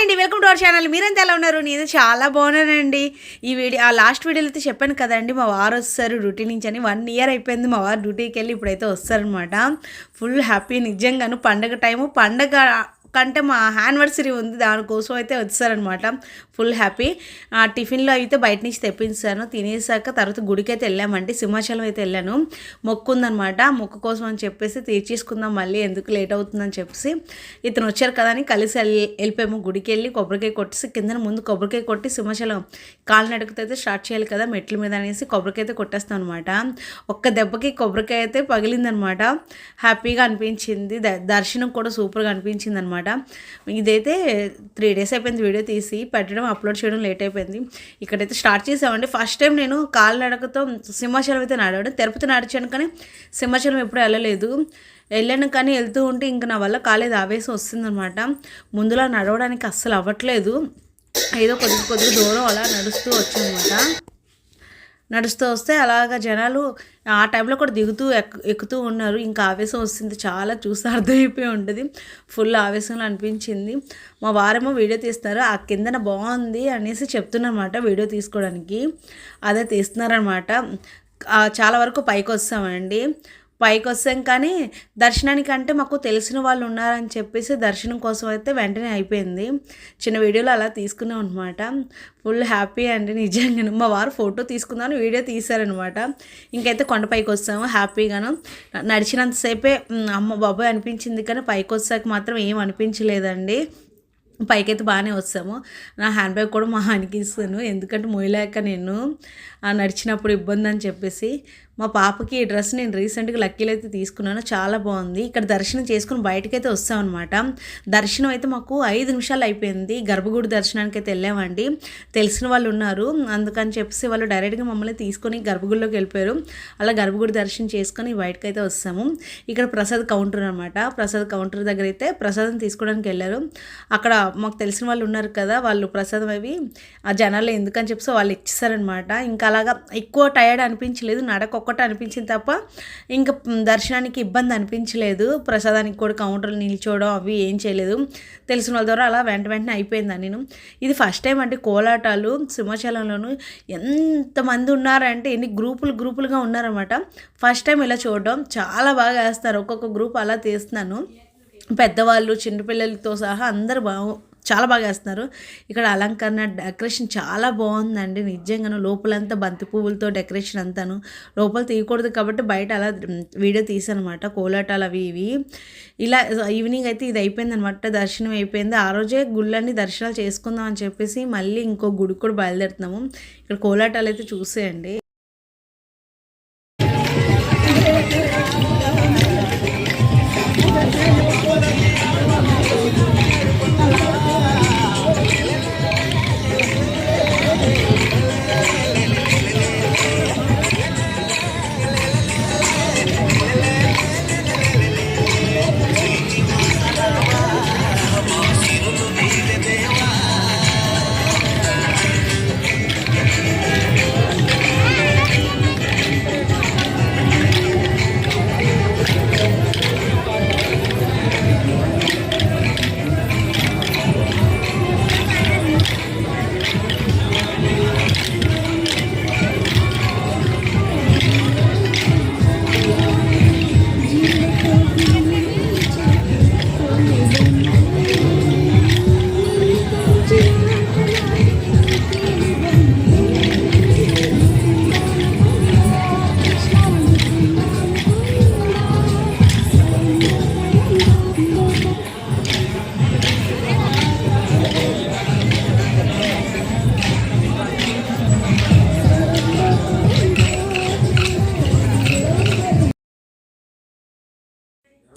Hi అండి welcome to our channel మీరంతా ఎలా ఉన్నారు? నేను చాలా బాగున్నానండి. ఈ వీడియో ఆ లాస్ట్ వీడియోలో అయితే చెప్పాను కదండి మా వారు వస్తారు డ్యూటీ నుంచి అని. వన్ ఇయర్ అయిపోయింది మా వారు డ్యూటీకి వెళ్ళి ఇప్పుడైతే వస్తారనమాట ఫుల్ హ్యాపీ నిజంగాను పండగ టైము పండగ కంటే మా యానివర్సరీ ఉంది దానికోసం అయితే వచ్చారనమాట ఫుల్ హ్యాపీ ఆ టిఫిన్లో అయితే బయట నుంచి తెప్పించాను. తినేసాక తర్వాత గుడికి అయితే వెళ్ళామండి. సింహాచలం అయితే వెళ్ళాను. మొక్కు ఉందనమాట మొక్కు కోసం అని చెప్పేసి తీర్చేసుకుందాం మళ్ళీ ఎందుకు లేట్ అవుతుందని చెప్పేసి ఇతను వచ్చారు కదా అని కలిసి వెళ్ళి వెళ్ళిపోయాము. గుడికి వెళ్ళి కొబ్బరికాయ కొట్టేసి కింద ముందు కొబ్బరికాయ కొట్టి సింహాచలం కాలు అయితే స్టార్ట్ చేయాలి కదా మెట్ల మీద అనేసి కొబ్బరికాయ అయితే కొట్టేస్తాం అనమాట ఒక్క దెబ్బకి కొబ్బరికాయ అయితే పగిలిందనమాట హ్యాపీగా అనిపించింది. ద- దర్శనం కూడా సూపర్గా అనిపించింది అనమాట ఇదైతే త్రీ డేస్ అయిపోయింది వీడియో తీసి పెట్టడం అప్లోడ్ చేయడం లేట్ అయిపోయింది. ఇక్కడైతే స్టార్ట్ చేసామండి. ఫస్ట్ టైం నేను కాలు నడకతో సింహాచలం అయితే నడవడం తిరుపతి నడిచాను కానీ సింహాచలం ఎప్పుడు వెళ్ళలేదు. వెళ్ళాను కానీ వెళ్తూ ఉంటే ఇంక నా వల్ల కాలేదు ఆవేశం వస్తుందన్నమాట. ముందులా నడవడానికి అస్సలు అవ్వట్లేదు. ఏదో కొద్ది కొద్దిగా దూరం అలా నడుస్తూ వచ్చానమాట. నడుస్తూ వస్తే అలాగ జనాలు ఆ టైంలో కూడా దిగుతూ ఎక్ ఎక్కుతూ ఉన్నారు. ఇంకా ఆవేశం వస్తుంది. చాలా చూస్తే అర్థమైపోయి ఉంటుంది. ఫుల్ ఆవేశంలో అనిపించింది. మా వారేమో వీడియో తీస్తున్నారు. ఆ కిందన బాగుంది అనేసి చెప్తున్నమాట వీడియో తీసుకోవడానికి. అదే తీస్తున్నారనమాట చాలా వరకు పైకి వస్తామండి పైకి వస్తాం కానీ దర్శనానికి అంటే మాకు తెలిసిన వాళ్ళు ఉన్నారని చెప్పేసి దర్శనం కోసం అయితే వెంటనే అయిపోయింది. చిన్న వీడియోలో అలా తీసుకున్నాం అనమాట ఫుల్ హ్యాపీ అండి నిజంగా మా వారు ఫోటో తీసుకుందామని వీడియో తీశారనమాట ఇంకైతే కొండపైకి వస్తాము హ్యాపీగాను నడిచినంతసేపే అమ్మ బాబాయ్ అనిపించింది కానీ పైకి వచ్చాక మాత్రం ఏం అనిపించలేదండి. పైకైతే బాగానే వస్తాము. నా హ్యాండ్ బ్యాగ్ కూడా మా ఆయనకి ఇస్తాను. ఎందుకంటే మొయలేక నేను నడిచినప్పుడు ఇబ్బంది అని చెప్పేసి మా పాపకి ఈ డ్రెస్ నేను రీసెంట్గా లక్కీలో అయితే తీసుకున్నాను. చాలా బాగుంది. ఇక్కడ దర్శనం చేసుకుని బయటకైతే వస్తామన్నమాట. దర్శనం అయితే మాకు ఐదు నిమిషాలు అయిపోయింది. గర్భగుడి దర్శనానికి అయితే వెళ్ళామండి. తెలిసిన వాళ్ళు ఉన్నారు. అందుకని చెప్పేసి వాళ్ళు డైరెక్ట్గా మమ్మల్ని తీసుకొని గర్భగుడిలోకి వెళ్ళిపోయారు. అలా గర్భగుడి దర్శనం చేసుకొని బయటకైతే వస్తాము. ఇక్కడ ప్రసాద్ కౌంటర్ అనమాట ప్రసాద్ కౌంటర్ దగ్గర అయితే ప్రసాదం తీసుకోవడానికి వెళ్ళారు. అక్కడ మాకు తెలిసిన వాళ్ళు ఉన్నారు కదా వాళ్ళు ప్రసాదం అవి ఆ జనాలు ఎందుకని చెప్పేసి వాళ్ళు ఇచ్చేసారనమాట ఇంకా అలాగా ఎక్కువ టైర్డ్ అనిపించలేదు. నడక ఒక్కటే అనిపించింది తప్ప ఇంకా దర్శనానికి ఇబ్బంది అనిపించలేదు. ప్రసాదానికి కూడా కౌంటర్లు నిల్చోవడం అవి ఏం చేయలేదు. తెలిసిన వాళ్ళ ద్వారా అలా వెంట వెంటనే అయిపోయింది నేను ఇది ఫస్ట్ టైం అంటే కోలాటాలు సింహాచలంలోను. ఎంతమంది ఉన్నారంటే ఎన్ని గ్రూపులు గ్రూపులుగా ఉన్నారన్నమాట. ఫస్ట్ టైం ఇలా చూడడం. చాలా బాగా వేస్తారు ఒక్కొక్క గ్రూప్ అలా తీస్తున్నాను. పెద్దవాళ్ళు చిన్నపిల్లలతో సహా అందరు బాగు చాలా బాగా వేస్తున్నారు. ఇక్కడ అలంకరణ డెకరేషన్ చాలా బాగుందండి. నిజంగాను లోపలంతా బంతి పువ్వులతో డెకరేషన్ అంతాను. లోపల తీయకూడదు కాబట్టి బయట అలా వీడియో తీసానమాట కోలాటాలు అవి ఇవి. ఇలా ఈవినింగ్ అయితే ఇది అయిపోయింది అనమాట దర్శనం అయిపోయింది. ఆ రోజే గుళ్ళన్ని దర్శనాలు చేసుకుందాం అని చెప్పేసి మళ్ళీ ఇంకో గుడి కూడా బయలుదేరుతున్నాము. ఇక్కడ కోలాటాలు అయితే చూసేయండి.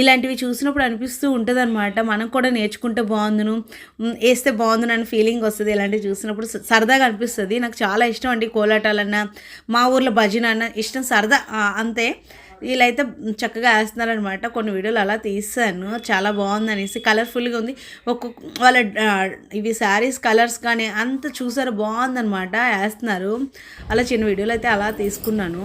ఇలాంటివి చూసినప్పుడు అనిపిస్తూ ఉంటుంది అనమాట మనం కూడా నేర్చుకుంటే బాగుందును. వేస్తే బాగుందును అని ఫీలింగ్ వస్తుంది ఇలాంటివి చూసినప్పుడు. సరదాగా అనిపిస్తుంది. నాకు చాలా ఇష్టం అండి కోలాటాలన్నా. మా ఊర్లో భజన అన్న ఇష్టం సరదా. అంతే. వీళ్ళైతే చక్కగా వేస్తున్నారనమాట కొన్ని వీడియోలు అలా తీసాను. చాలా బాగుంది అనేసి కలర్ఫుల్గా ఉంది. ఒక్కొక్క వాళ్ళ ఇవి శారీస్ కలర్స్ కానీ అంత చూసారు బాగుందనమాట వేస్తున్నారు. అలా చిన్న వీడియోలు అయితే అలా తీసుకున్నాను.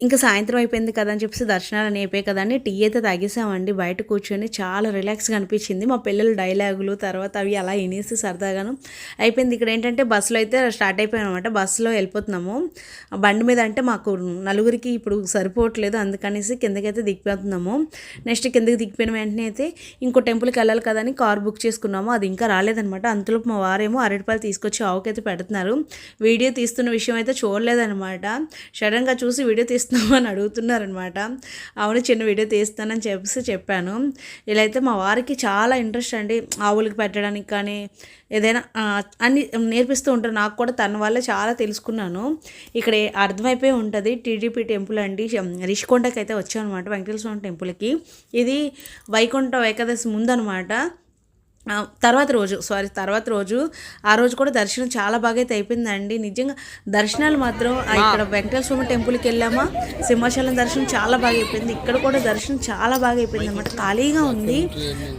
ఇంకా సాయంత్రం అయిపోయింది కదా అని చెప్పేసి దర్శనాలు అని అయిపోయాయి కదండి టీ అయితే తాగేసామండి. బయట కూర్చొని చాలా రిలాక్స్గా అనిపించింది. మా పిల్లల డైలాగులు తర్వాత అవి అలా వినేసి సరదాగాను అయిపోయింది. ఇక్కడ ఏంటంటే బస్సులో అయితే స్టార్ట్ అయిపోయాం అనమాట బస్సులో వెళ్ళిపోతున్నాము. బండి మీద అంటే మాకు నలుగురికి ఇప్పుడు సరిపోవట్లేదు. అందుకనేసి కిందకైతే దిగిపోతున్నాము. నెక్స్ట్ కిందకి దిగిపోయిన వెంటనే అయితే ఇంకో టెంపుల్కి వెళ్ళాలి కదా అని కార్ బుక్ చేసుకున్నాము. అది ఇంకా రాలేదనమాట అంతలో మా వారేమో అరటిపాలు తీసుకొచ్చి ఆవుకైతే పెడుతున్నారు. వీడియో తీస్తున్న విషయం అయితే చూడలేదనమాట సడన్గా చూసి వీడియో అని అడుగుతున్నారనమాట. అవును చిన్న వీడియో తీస్తానని చెప్పేసి చెప్పాను. ఇలా అయితే మా వారికి చాలా ఇంట్రెస్ట్ అండి. ఆవులకి పెట్టడానికి కానీ ఏదైనా అన్ని నేర్పిస్తూ ఉంటారు. నాకు కూడా తన వల్ల చాలా తెలుసుకున్నాను. ఇక్కడ అర్థమైపోయి ఉంటుంది. టీడీపీ టెంపుల్ అండి. రిషికొండకి అయితే వచ్చాను అనమాట వెంకటేశ్వర స్వామి టెంపుల్కి. ఇది వైకుంఠ ఏకాదశి ముందనమాట. తర్వాత రోజు సారీ తర్వాత రోజు ఆ రోజు కూడా దర్శనం చాలా బాగా అయితే అయిపోయిందండి. నిజంగా దర్శనాలు మాత్రం ఇక్కడ వెంకటేశ్వర స్వామి టెంపుల్కి వెళ్ళామా సింహాచలం దర్శనం చాలా బాగా అయిపోయింది. ఇక్కడ కూడా దర్శనం చాలా బాగా అయిపోయింది అనమాట ఖాళీగా ఉంది.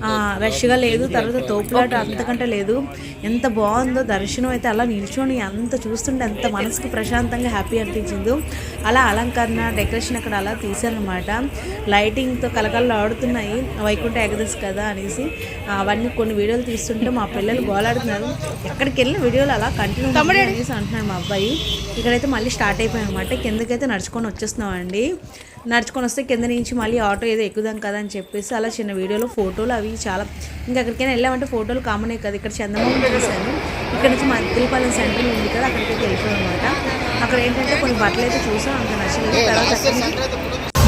ఆ, రష్గా లేదు తర్వాత తోపులాట అంతకంటే లేదు. ఎంత బాగుందో దర్శనం అయితే అలా నిల్చొని అంత చూస్తుంటే ఎంత మనసుకి ప్రశాంతంగా హ్యాపీ అనిపించిందో. అలా అలంకరణ డెకరేషన్ అక్కడ అలా తీశారనమాట లైటింగ్తో కలకలలు ఆడుతున్నాయి వైకుంఠ ఏకాదశి కదా అనేసి అవన్నీ కొన్ని వీడియోలు తీస్తుంటే మా పిల్లలు గోలాడుతున్నారు. ఎక్కడికి వెళ్ళిన వీడియోలు అలా కంటిన్యూ అనేసి అంటున్నాడు మా అబ్బాయి. ఇక్కడైతే మళ్ళీ స్టార్ట్ అయిపోయాయి అనమాట కిందకైతే నడుచుకొని వచ్చేస్తున్నామండి. నడుచుకొని వస్తే కింద నుంచి మళ్ళీ ఆటో ఏదో ఎక్కుదాం కదా అని చెప్పేసి అలా చిన్న వీడియోలో ఫోటోలు అవి చాలా ఇంకా ఎక్కడికైనా వెళ్ళామంటే ఫోటోలు కామనే కదా. ఇక్కడ చందమామ చూశాను ఇక్కడ నుంచి మద్దిలపాలెం సెంటర్ ఉంది కదా అక్కడికైతే వెళ్ళిపోయాం అనమాట అక్కడ ఏంటంటే కొన్ని బట్టలు అయితే చూసాం అంత నచ్చలేదు. తర్వాత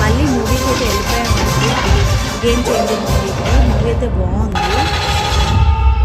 మళ్ళీ మూవీకి అయితే వెళ్ళిపోయామండి గేమ్ మూవీకి మూవీ అయితే బాగుంది.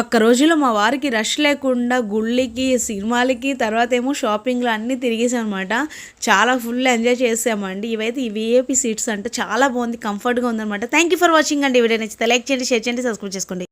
ఒక్క రోజులో మా వారికి రష్ లేకుండా గుళ్ళకి సినిమాలకి తర్వాత ఏమో షాపింగ్లు అన్నీ తిరిగేసాం అనమాట చాలా ఫుల్ ఎంజాయ్ చేసామండి. ఇవైతే ఈ విఏపీ సీట్స్ అంటే చాలా బాగుంది కంఫర్ట్గా ఉందన్నమాట. థ్యాంక్ యూ ఫర్ వాచింగ్ అండి. వీడియో నచ్చితే లైక్ చేయండి షేర్ చేయండి సబ్స్క్రైబ్ చేసుకోండి.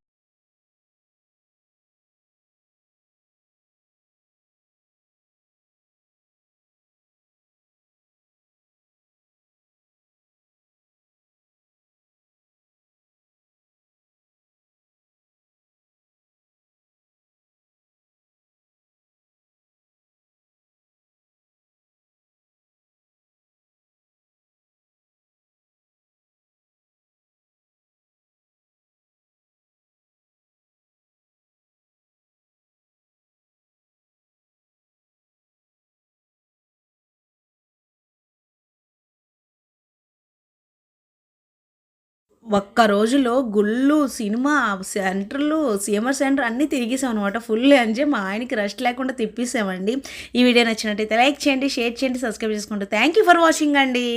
ఒక్క రోజులో గుళ్ళు సినిమా సెంటర్లు సీఎంఆర్ సెంటర్ అన్నీ తిరిగేసాం అనమాట ఫుల్ ఎంజాయ్ మా ఆయనకి రెస్ట్ లేకుండా తిప్పేసామండి. ఈ వీడియో నచ్చినట్టయితే లైక్ చేయండి షేర్ చేయండి సబ్స్క్రైబ్ చేసుకుంటూ. థ్యాంక్ యూ ఫర్ వాచింగ్ అండి.